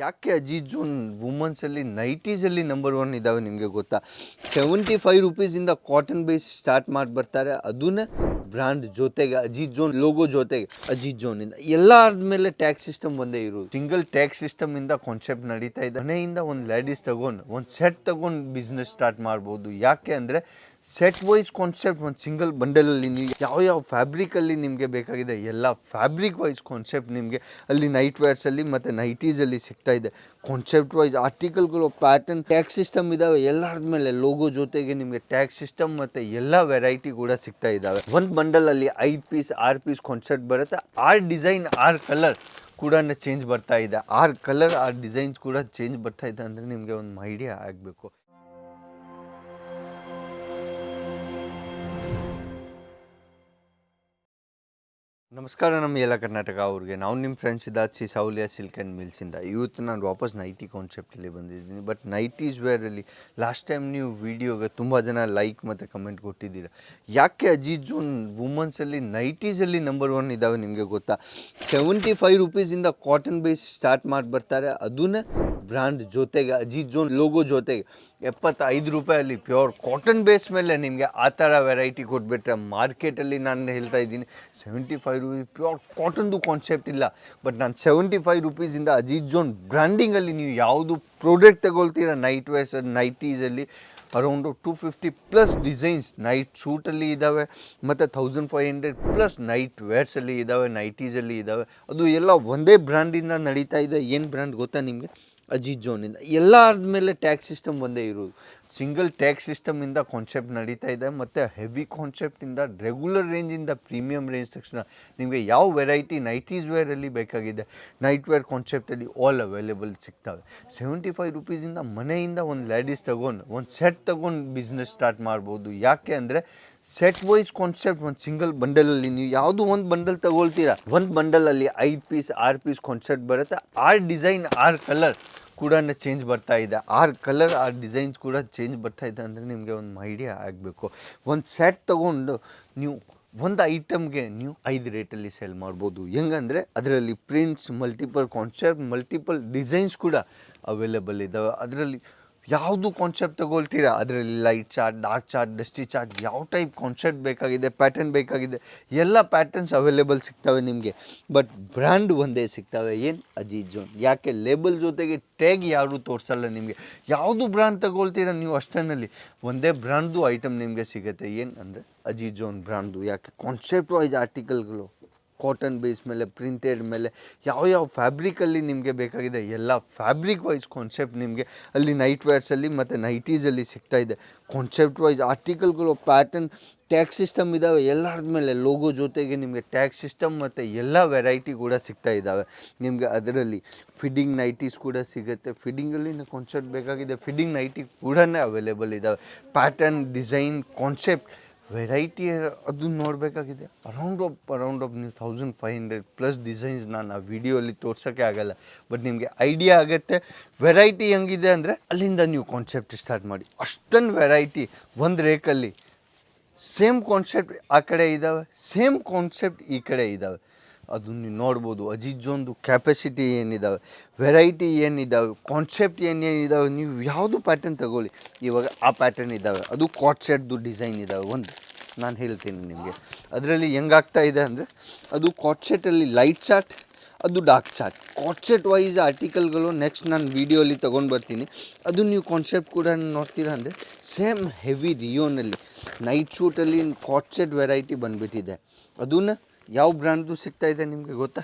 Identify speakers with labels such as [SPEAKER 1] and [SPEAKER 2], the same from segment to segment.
[SPEAKER 1] ಯಾಕೆ ಅಜೀಜ್ ಜೋನ್ ವುಮನ್ಸಲ್ಲಿ ನೈಟೀಸಲ್ಲಿ ನಂಬರ್ ಒನ್ ಇದ್ದಾವೆ ನಿಮಗೆ ಗೊತ್ತಾ? ಸೆವೆಂಟಿ ಫೈವ್ ರುಪೀಸಿಂದ ಕಾಟನ್ ಬೇಸ್ ಸ್ಟಾರ್ಟ್ ಮಾಡಿ ಬರ್ತಾರೆ. ಅದನ್ನೇ ಬ್ರ್ಯಾಂಡ್ ಜೊತೆಗೆ, ಅಜಿತ್ ಜೋನ್ ಲೋಗೋ ಜೊತೆಗೆ ಅಜೀಜ್ ಜೋನಿಂದ ಎಲ್ಲ ಆದ್ಮೇಲೆ ಟ್ಯಾಕ್ಸ್ ಸಿಸ್ಟಮ್ ಒಂದೇ ಇರೋದು. ಸಿಂಗಲ್ ಟ್ಯಾಕ್ಸ್ ಸಿಸ್ಟಮ್ ಇಂದ ಕಾನ್ಸೆಪ್ಟ್ ನಡೀತಾ ಇದೆ. ಮನೆಯಿಂದ ಒಂದು ಲೇಡೀಸ್ ತಗೊಂಡು, ಒಂದು ಸೆಟ್ ತಗೊಂಡು ಬಿಸ್ನೆಸ್ ಸ್ಟಾರ್ಟ್ ಮಾಡ್ಬೋದು. ಯಾಕೆ ಅಂದರೆ ಸೆಟ್ ವೈಸ್ ಕಾನ್ಸೆಪ್ಟ್ ಒಂದು ಸಿಂಗಲ್ ಬಂಡಲಲ್ಲಿ ನೀವು ಯಾವ ಯಾವ ಫ್ಯಾಬ್ರಿಕಲ್ಲಿ ನಿಮಗೆ ಬೇಕಾಗಿದೆ, ಎಲ್ಲ ಫ್ಯಾಬ್ರಿಕ್ ವೈಸ್ ಕಾನ್ಸೆಪ್ಟ್ ನಿಮಗೆ ಅಲ್ಲಿ ನೈಟ್ ವೇರ್ಸಲ್ಲಿ ಮತ್ತು ನೈಟೀಸಲ್ಲಿ ಸಿಗ್ತಾ ಇದೆ. ಕಾನ್ಸೆಪ್ಟ್ ವೈಸ್ ಆರ್ಟಿಕಲ್ಗಳು ಪ್ಯಾಟರ್ನ್ ಟ್ಯಾಕ್ಸ್ ಸಿಸ್ಟಮ್ ಇದ್ದಾವೆ ಎಲ್ಲರದ ಮೇಲೆ ಲೋಗೋ ಜೊತೆಗೆ ನಿಮಗೆ ಟ್ಯಾಕ್ಸ್ ಸಿಸ್ಟಮ್ ಮತ್ತು ಎಲ್ಲ ವೆರೈಟಿ ಕೂಡ ಸಿಗ್ತಾ ಇದ್ದಾವೆ ಒಂದು ಬಂಡಲಲ್ಲಿ ಐದು ಪೀಸ್ ಆರು ಪೀಸ್ ಕಾನ್ಸೆಪ್ಟ್ ಬರುತ್ತೆ. ಆರ್ ಡಿಸೈನ್ ಆರ್ ಕಲರ್ ಕೂಡ ಚೇಂಜ್ ಬರ್ತಾ ಇದೆ. ಆರು ಕಲರ್ ಆರ್ ಡಿಸೈನ್ಸ್ ಕೂಡ ಚೇಂಜ್ ಬರ್ತಾ ಇದೆ ಅಂದರೆ ನಿಮಗೆ ಒಂದು ಐಡಿಯಾ ಆಗಬೇಕು. ನಮಸ್ಕಾರ ನಮ್ಮ ಎಲ್ಲ ಕರ್ನಾಟಕ ಅವ್ರಿಗೆ. ನಾವು ನಿಮ್ಮ ಫ್ರೆಂಡ್ಸ್ ಇದ್ದಾಚಿ ಸೌಲಿಯಾ ಸಿಲ್ಕ್ ಆ್ಯಂಡ್ ಮಿಲ್ಸಿಂದ ಇವತ್ತು ನಾನು ವಾಪಸ್ ನೈಟಿ ಕಾನ್ಸೆಪ್ಟಲ್ಲಿ ಬಂದಿದ್ದೀನಿ. ಬಟ್ ನೈಟೀಸ್ ವೇರಲ್ಲಿ ಲಾಸ್ಟ್ ಟೈಮ್ ನೀವು ವೀಡಿಯೋಗೆ ತುಂಬ ಜನ ಲೈಕ್ ಮತ್ತು ಕಮೆಂಟ್ ಕೊಟ್ಟಿದ್ದೀರ. ಯಾಕೆ ಅಜೀತ್ ಜೋನ್ ವುಮನ್ಸಲ್ಲಿ ನೈಟೀಸಲ್ಲಿ ನಂಬರ್ ಒನ್ ಇದ್ದಾವೆ ನಿಮಗೆ ಗೊತ್ತಾ? ಸೆವೆಂಟಿ ಫೈವ್ ರುಪೀಸಿಂದ ಕಾಟನ್ ಬೇಸ್ ಸ್ಟಾರ್ಟ್ ಮಾಡಿ ಬರ್ತಾರೆ ಅದನ್ನೇ ಬ್ರ್ಯಾಂಡ್ ಜೊತೆಗೆ ಜೋನ್ ಲೋಗೋ ಜೊತೆಗೆ ಎಪ್ಪತ್ತೈದು ರೂಪಾಯಲ್ಲಿ ಪ್ಯೂರ್ ಕಾಟನ್ ಬೇಸ್ ಮೇಲೆ ನಿಮಗೆ ಆ ಥರ ವೆರೈಟಿ ಕೊಟ್ಬಿಟ್ರೆ ಮಾರ್ಕೆಟಲ್ಲಿ ನಾನು ಹೇಳ್ತಾ ಇದ್ದೀನಿ ಸೆವೆಂಟಿ ಫೈವ್ ರುಪೀಸ್ ಪ್ಯೂರ್ ಕಾಟನ್ದು ಕಾನ್ಸೆಪ್ಟ್ ಇಲ್ಲ. ಬಟ್ ನಾನು ಸೆವೆಂಟಿ ಫೈವ್ ರುಪೀಸಿಂದ ಅಜೀತ್ ಜೋನ್ ಬ್ರ್ಯಾಂಡಿಂಗಲ್ಲಿ ನೀವು ಯಾವುದು ಪ್ರಾಡಕ್ಟ್ ತಗೊಳ್ತೀರ night wears ನೈಟೀಸಲ್ಲಿ around two fifty plus designs night ಸೂಟಲ್ಲಿ ಇದ್ದಾವೆ, ಮತ್ತು thousand five hundred plus night ವೇರ್ಸಲ್ಲಿ ಇದ್ದಾವೆ ನೈಟೀಸಲ್ಲಿ ಇದ್ದಾವೆ. ಅದು ಎಲ್ಲ ಒಂದೇ ಬ್ರ್ಯಾಂಡಿಂದ ನಡೀತಾ ಇದೆ. ಏನು ಬ್ರ್ಯಾಂಡ್ ಗೊತ್ತಾ ನಿಮಗೆ? ಅಜಿತ್ ಜೋನಿಂದ. ಎಲ್ಲ ಆದಮೇಲೆ ಟ್ಯಾಕ್ಸ್ ಸಿಸ್ಟಮ್ ಒಂದೇ ಇರೋದು. ಸಿಂಗಲ್ ಟ್ಯಾಕ್ಸ್ ಸಿಸ್ಟಮಿಂದ ಕಾನ್ಸೆಪ್ಟ್ ನಡೀತಾ ಇದೆ ಮತ್ತು ಹೆವಿ ಕಾನ್ಸೆಪ್ಟಿಂದ ರೆಗ್ಯುಲರ್ ರೇಂಜಿಂದ ಪ್ರೀಮಿಯಂ ರೇಂಜ್ ತಕ್ಷಣ ನಿಮಗೆ ಯಾವ ವೆರೈಟಿ ನೈಟೀಸ್ ವೇರಲ್ಲಿ ಬೇಕಾಗಿದೆ ನೈಟ್ ವೇರ್ ಕಾನ್ಸೆಪ್ಟಲ್ಲಿ ಆಲ್ ಅವೈಲೇಬಲ್ ಸಿಗ್ತವೆ. ಸೆವೆಂಟಿ ಫೈವ್ ರುಪೀಸಿಂದ ಮನೆಯಿಂದ ಒಂದು ಲೇಡೀಸ್ ತಗೊಂಡು, ಒಂದು ಸೆಟ್ ತಗೊಂಡು ಬಿಸ್ನೆಸ್ ಸ್ಟಾರ್ಟ್ ಮಾಡ್ಬೋದು. ಯಾಕೆ ಅಂದರೆ ಸೆಟ್ ವೈಸ್ ಕಾನ್ಸೆಪ್ಟ್ ಒಂದು ಸಿಂಗಲ್ ಬಂಡಲಲ್ಲಿ ನೀವು ಯಾವುದು ಒಂದು ಬಂಡಲ್ ತಗೊಳ್ತೀರಾ? ಒಂದು ಬಂಡಲಲ್ಲಿ ಐದು ಪೀಸ್ ಆರು ಪೀಸ್ ಕಾನ್ಸೆಪ್ಟ್ ಬರುತ್ತೆ. ಆರು ಡಿಸೈನ್ ಆರು ಕಲರ್ ಕೂಡ ಚೇಂಜ್ ಬರ್ತಾ ಇದೆ. ಆರು ಕಲರ್ ಆರು ಡಿಸೈನ್ಸ್ ಕೂಡ ಚೇಂಜ್ ಬರ್ತಾ ಇದೆ ಅಂದರೆ ನಿಮಗೆ ಒಂದು ಐಡಿಯಾ ಆಗಬೇಕು. ಒಂದು ಸೆಟ್ ತಗೊಂಡು ನೀವು ಒಂದು ಐಟಮ್ಗೆ ನೀವು ಐದು ರೇಟಲ್ಲಿ ಸೇಲ್ ಮಾಡ್ಬೋದು. ಹೆಂಗಂದರೆ ಅದರಲ್ಲಿ prints multiple concept multiple designs ಕೂಡ ಅವೈಲೇಬಲ್ ಇದ್ದಾವೆ ಅದರಲ್ಲಿ ಯಾವುದು ಕಾನ್ಸೆಪ್ಟ್ ತಗೊಳ್ತೀರಾ? ಅದರಲ್ಲಿ light chart dark chart dusty chart ಯಾವ ಟೈಪ್ ಕಾನ್ಸೆಪ್ಟ್ ಬೇಕಾಗಿದೆ ಪ್ಯಾಟರ್ನ್ ಬೇಕಾಗಿದೆ, ಎಲ್ಲ ಪ್ಯಾಟರ್ನ್ಸ್ ಅವೈಲೇಬಲ್ ಸಿಗ್ತವೆ ನಿಮಗೆ. ಬಟ್ ಬ್ರ್ಯಾಂಡ್ ಒಂದೇ ಸಿಗ್ತವೆ. ಏನು? ಅಜೀಜ್ ಜೋನ್. ಯಾಕೆ? ಲೇಬಲ್ ಜೊತೆಗೆ ಟ್ಯಾಗ್ ಯಾರು ತೋರಿಸಲ್ಲ ನಿಮಗೆ. ಯಾವುದು ಬ್ರ್ಯಾಂಡ್ ತಗೊಳ್ತೀರಾ ನೀವು ಅಷ್ಟರಲ್ಲಿ ಒಂದೇ ಬ್ರ್ಯಾಂಡ್ದು ಐಟಮ್ ನಿಮಗೆ ಸಿಗುತ್ತೆ. ಏನು ಅಂದರೆ ಅಜಿ ಜೋನ್ ಬ್ರ್ಯಾಂಡ್ದು ಯಾಕೆ? ಕಾನ್ಸೆಪ್ಟ್ ವೈಸ್ ಆರ್ಟಿಕಲ್ಗಳು ಕಾಟನ್ ಬೇಸ್ ಮೇಲೆ ಪ್ರಿಂಟೆಡ್ ಮೇಲೆ, ಯಾವ ಯಾವ ಫ್ಯಾಬ್ರಿಕಲ್ಲಿ ನಿಮಗೆ ಬೇಕಾಗಿದೆ, ಎಲ್ಲ ಫ್ಯಾಬ್ರಿಕ್ ವೈಸ್ ಕಾನ್ಸೆಪ್ಟ್ ನಿಮಗೆ ಅಲ್ಲಿ ನೈಟ್ ವೇರ್ಸಲ್ಲಿ ಮತ್ತು ನೈಟೀಸಲ್ಲಿ ಸಿಗ್ತಾ ಇದೆ. ಕಾನ್ಸೆಪ್ಟ್ ವೈಸ್ ಆರ್ಟಿಕಲ್ಗಳು ಪ್ಯಾಟರ್ನ್ ಟ್ಯಾಕ್ಸ್ ಸಿಸ್ಟಮ್ ಇದ್ದಾವೆ ಎಲ್ಲಾದ ಮೇಲೆ ಲೋಗೋ ಜೊತೆಗೆ ನಿಮಗೆ ಟ್ಯಾಕ್ಸ್ ಸಿಸ್ಟಮ್ ಮತ್ತು ಎಲ್ಲ ವೆರೈಟಿ ಕೂಡ ಸಿಗ್ತಾ ಇದ್ದಾವೆ ನಿಮಗೆ ಅದರಲ್ಲಿ ಫಿಡ್ಡಿಂಗ್ ನೈಟೀಸ್ ಕೂಡ ಸಿಗುತ್ತೆ. ಫಿಟ್ಟಿಂಗಲ್ಲಿ ಕಾನ್ಸೆಪ್ಟ್ ಬೇಕಾಗಿದೆ. ಫಿಡ್ಡಿಂಗ್ ನೈಟಿ ಕೂಡ ಅವೈಲೇಬಲ್ ಇದ್ದಾವೆ ಪ್ಯಾಟರ್ನ್ ಡಿಸೈನ್ ಕಾನ್ಸೆಪ್ಟ್ ವೆರೈಟಿ ಅದು ನೋಡಬೇಕಾಗಿದೆ. ಅರೌಂಡ್ ಆಫ್ ಅರೌಂಡ್ ಆಫ್ ನೀವು thousand five hundred plus designs ನಾನು ಆ ವಿಡಿಯೋಲಿ ತೋರ್ಸೋಕ್ಕೆ ಆಗಲ್ಲ. ಬಟ್ ನಿಮಗೆ ಐಡಿಯಾ ಆಗುತ್ತೆ. ವೆರೈಟಿ ಹೆಂಗಿದೆ ಅಂದರೆ ಅಲ್ಲಿಂದ ನೀವು ಕಾನ್ಸೆಪ್ಟ್ ಸ್ಟಾರ್ಟ್ ಮಾಡಿ. ಅಷ್ಟೊಂದು ವೆರೈಟಿ ಒಂದು ರೇಕಲ್ಲಿ ಸೇಮ್ ಕಾನ್ಸೆಪ್ಟ್ ಆ ಕಡೆ ಇದ್ದಾವೆ ಸೇಮ್ ಕಾನ್ಸೆಪ್ಟ್ ಈ ಕಡೆ ಇದ್ದಾವೆ ಅದು ನೀವು ನೋಡ್ಬೋದು. ಅಜಿಜೊಂದು ಕ್ಯಾಪಸಿಟಿ ಏನಿದ್ದಾವೆ ವೆರೈಟಿ ಏನಿದ್ದಾವೆ ಕಾನ್ಸೆಪ್ಟ್ ಏನೇನಿದ್ದಾವೆ ನೀವು ಯಾವುದು ಪ್ಯಾಟರ್ನ್ ತಗೊಳ್ಳಿ. ಇವಾಗ ಆ ಪ್ಯಾಟರ್ನ್ ಇದ್ದಾವೆ ಅದು ಕಾಟ್ ಸೆಟ್ದು ಡಿಸೈನ್ ಇದ್ದಾವೆ ಒಂದು. ನಾನು ಹೇಳ್ತೀನಿ ನಿಮಗೆ. ಅದರಲ್ಲಿ ಹೆಂಗಾಗ್ತಾ ಇದೆ ಅಂದರೆ, ಅದು ಕಾಟ್ ಸೆಟ್ಟಲ್ಲಿ ಲೈಟ್ ಚಾರ್ಟ್ ಅದು ಡಾರ್ಕ್ ಚಾರ್ಟ್ ಕಾನ್ಸೆಪ್ಟ್ ವೈಸ್ ಆರ್ಟಿಕಲ್ಗಳು ನೆಕ್ಸ್ಟ್ ನಾನು ವೀಡಿಯೋಲಿ ತೊಗೊಂಡು ಬರ್ತೀನಿ. ಅದು ನೀವು ಕಾನ್ಸೆಪ್ಟ್ ಕೂಡ ನೋಡ್ತೀರಾ ಅಂದರೆ ಸೇಮ್ ಹೆವಿ ರಿಯೋನಲ್ಲಿ ನೈಟ್ ಶೂಟಲ್ಲಿ ಕಾಟ್ಸೆಟ್ ವೆರೈಟಿ ಬಂದುಬಿಟ್ಟಿದೆ. ಅದನ್ನ ಯಾವ ಬ್ರ್ಯಾಂಡ್ದು ಸಿಗ್ತಾ ಇದೆ ನಿಮಗೆ ಗೊತ್ತಾ?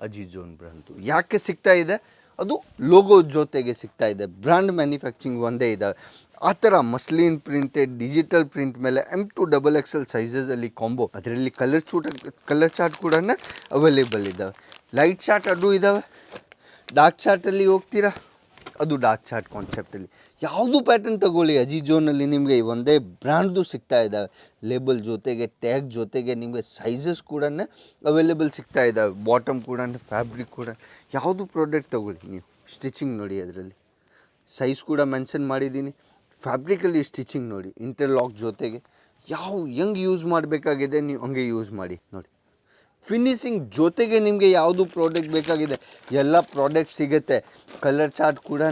[SPEAKER 1] ಅಜಿಜೋನ್ ಜೋನ್ ಬ್ರ್ಯಾಂಡ್ದು. ಯಾಕೆ ಸಿಗ್ತಾ ಇದೆ? ಅದು ಲೋಗೋ ಜೊತೆಗೆ ಸಿಗ್ತಾ ಇದೆ. ಬ್ರ್ಯಾಂಡ್ ಮ್ಯಾನುಫ್ಯಾಕ್ಚರಿಂಗ್ ಒಂದೇ ಇದ್ದಾವೆ ಆ ಥರ ಮಸ್ಲಿನ್ ಪ್ರಿಂಟೆಡ್ ಡಿಜಿಟಲ್ ಪ್ರಿಂಟ್ ಮೇಲೆ ಎಂ ಟು ಡಬಲ್ ಎಕ್ಸೆಲ್ ಸೈಜಸಲ್ಲಿ ಕಾಂಬೋ ಅದರಲ್ಲಿ ಕಲರ್ ಚೂಟ ಕಲರ್ ಚಾರ್ಟ್ ಕೂಡ ಅವೈಲೇಬಲ್ ಇದ್ದಾವೆ ಲೈಟ್ ಚಾರ್ಟ್ ಅದು ಇದ್ದಾವೆ ಡಾರ್ಕ್ ಚಾರ್ಟಲ್ಲಿ ಹೋಗ್ತೀರಾ? ಅದು ಡಾರ್ಕ್ ಚಾರ್ಟ್ ಕಾನ್ಸೆಪ್ಟಲ್ಲಿ ಯಾವುದು ಪ್ಯಾಟರ್ನ್ ತಗೊಳ್ಳಿ ಅಜಿಜೋನಲ್ಲಿ ನಿಮಗೆ ಒಂದೇ ಬ್ರ್ಯಾಂಡ್ದು ಸಿಗ್ತಾ ಇದ್ದಾವೆ. ಲೇಬಲ್ ಜೊತೆಗೆ ಟ್ಯಾಗ್ ಜೊತೆಗೆ ನಿಮಗೆ ಸೈಜಸ್ ಕೂಡ ಅವೈಲೇಬಲ್ ಸಿಗ್ತಾ ಇದ್ದಾವೆ. ಬಾಟಮ್ ಕೂಡ ಫ್ಯಾಬ್ರಿಕ್ ಕೂಡ ಯಾವುದು ಪ್ರಾಡಕ್ಟ್ ತಗೊಳ್ಳಿ ನೀವು? ಸ್ಟಿಚಿಂಗ್ ನೋಡಿ ಅದರಲ್ಲಿ. ಸೈಜ್ ಕೂಡ ಮೆನ್ಷನ್ ಮಾಡಿದ್ದೀನಿ. ಫ್ಯಾಬ್ರಿಕಲ್ಲಿ ಸ್ಟಿಚಿಂಗ್ ನೋಡಿ. ಇಂಟರ್ಲಾಕ್ ಜೊತೆಗೆ. ಯಾವ, ಹೆಂಗೆ ಯೂಸ್ ಮಾಡಬೇಕಾಗಿದೆ, ನೀವು ಹಂಗೆ ಯೂಸ್ ಮಾಡಿ, ನೋಡಿ. ಫಿನಿಸಿಂಗ್ ಜೊತೆಗೆ ನಿಮಗೆ ಯಾವುದು ಪ್ರಾಡಕ್ಟ್ ಬೇಕಾಗಿದೆ, ಎಲ್ಲ ಪ್ರಾಡಕ್ಟ್ ಸಿಗುತ್ತೆ. ಕಲರ್ ಚಾರ್ಟ್ ಕೂಡ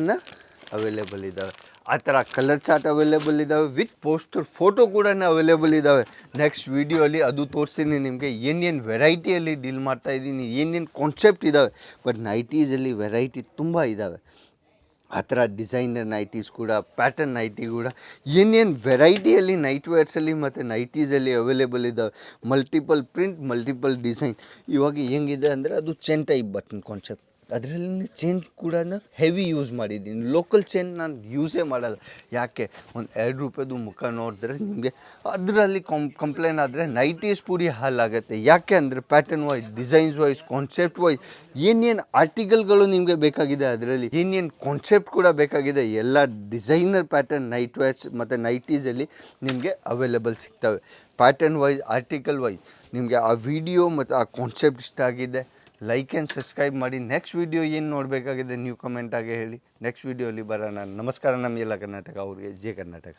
[SPEAKER 1] ಅವೈಲೇಬಲ್ ಇದ್ದಾವೆ ಆ ಥರ ಕಲರ್ ಚಾರ್ಟ್ ಅವೈಲೇಬಲ್ ಇದ್ದಾವೆ ವಿತ್ ಪೋಸ್ಟರ್ ಫೋಟೋ ಕೂಡ ಅವೈಲೇಬಲ್ ಇದ್ದಾವೆ ನೆಕ್ಸ್ಟ್ ವೀಡಿಯೋಲಿ ಅದು ತೋರಿಸ್ತೀನಿ ನಿಮಗೆ. ಏನೇನು ವೆರೈಟಿಯಲ್ಲಿ ಡೀಲ್ ಮಾಡ್ತಾ ಇದ್ದೀನಿ ಏನೇನು ಕಾನ್ಸೆಪ್ಟ್ ಇದ್ದಾವೆ ಬಟ್ ನೈಟೀಸಲ್ಲಿ ವೆರೈಟಿ ತುಂಬ ಇದ್ದಾವೆ ಆ ಥರ ಡಿಸೈನರ್ ನೈಟೀಸ್ ಕೂಡ ಪ್ಯಾಟರ್ನ್ ನೈಟಿ ಕೂಡ, ಏನೇನು ವೆರೈಟಿಯಲ್ಲಿ ನೈಟ್ ವೇರ್ಸಲ್ಲಿ ಮತ್ತು ನೈಟೀಸಲ್ಲಿ ಅವೈಲೇಬಲ್ ಇದ್ದಾವೆ ಮಲ್ಟಿಪಲ್ ಪ್ರಿಂಟ್ ಮಲ್ಟಿಪಲ್ ಡಿಸೈನ್ ಇವಾಗ ಹೆಂಗಿದೆ ಅಂದರೆ ಅದು ಚೆನ್ ಬಟನ್ ಕಾನ್ಸೆಪ್ಟ್ ಅದರಲ್ಲಿ ಚೇಂಜ್ ಕೂಡ ಹೆವಿ ಯೂಸ್ ಮಾಡಿದ್ದೀನಿ. ಲೋಕಲ್ ಚೇನ್ ನಾನು ಯೂಸೇ ಮಾಡಲ್ಲ. ಯಾಕೆ? ಒಂದು ಎರಡು ರೂಪಾಯಿದು ಮುಖ ನೋಡಿದ್ರೆ ನಿಮಗೆ ಅದರಲ್ಲಿ ಕಂ ಕಂಪ್ಲೇನ್ ಆದರೆ ನೈಟೀಸ್ ಪೂರಿ ಹಾಲಾಗುತ್ತೆ ಯಾಕೆ ಅಂದರೆ pattern wise designs wise concept wise ಏನೇನು ಆರ್ಟಿಕಲ್ಗಳು ನಿಮಗೆ ಬೇಕಾಗಿದೆ ಅದರಲ್ಲಿ, ಏನೇನು ಕಾನ್ಸೆಪ್ಟ್ ಕೂಡ ಬೇಕಾಗಿದೆ, ಎಲ್ಲ ಡಿಸೈನರ್ ಪ್ಯಾಟರ್ನ್ ನೈಟ್ ವೇರ್ಸ್ ಮತ್ತು ನೈಟೀಸಲ್ಲಿ ನಿಮಗೆ ಅವೈಲೇಬಲ್ ಸಿಗ್ತವೆ. ಪ್ಯಾಟರ್ನ್ ವೈಸ್ ಆರ್ಟಿಕಲ್ ವೈಸ್ ನಿಮಗೆ ಆ ವಿಡಿಯೋ ಮತ್ತು ಆ ಕಾನ್ಸೆಪ್ಟ್ ಇಷ್ಟ ಆಗಿದೆ. ಲೈಕ್ ಆ್ಯಂಡ್ ಸಬ್ಸ್ಕ್ರೈಬ್ ಮಾಡಿ. ನೆಕ್ಸ್ಟ್ ವಿಡಿಯೋ ಏನು ನೋಡಬೇಕಾಗಿದೆ, ನೀವು ಕಮೆಂಟಾಗಿ ಹೇಳಿ. ನೆಕ್ಸ್ಟ್ ವಿಡಿಯೋಲಿ ಬರೋಣ. ನಮಸ್ಕಾರ ನಮ್ಮ ಎಲ್ಲ ಕರ್ನಾಟಕ, ಅವ್ರಿಗೆ ಜೆ ಕರ್ನಾಟಕ.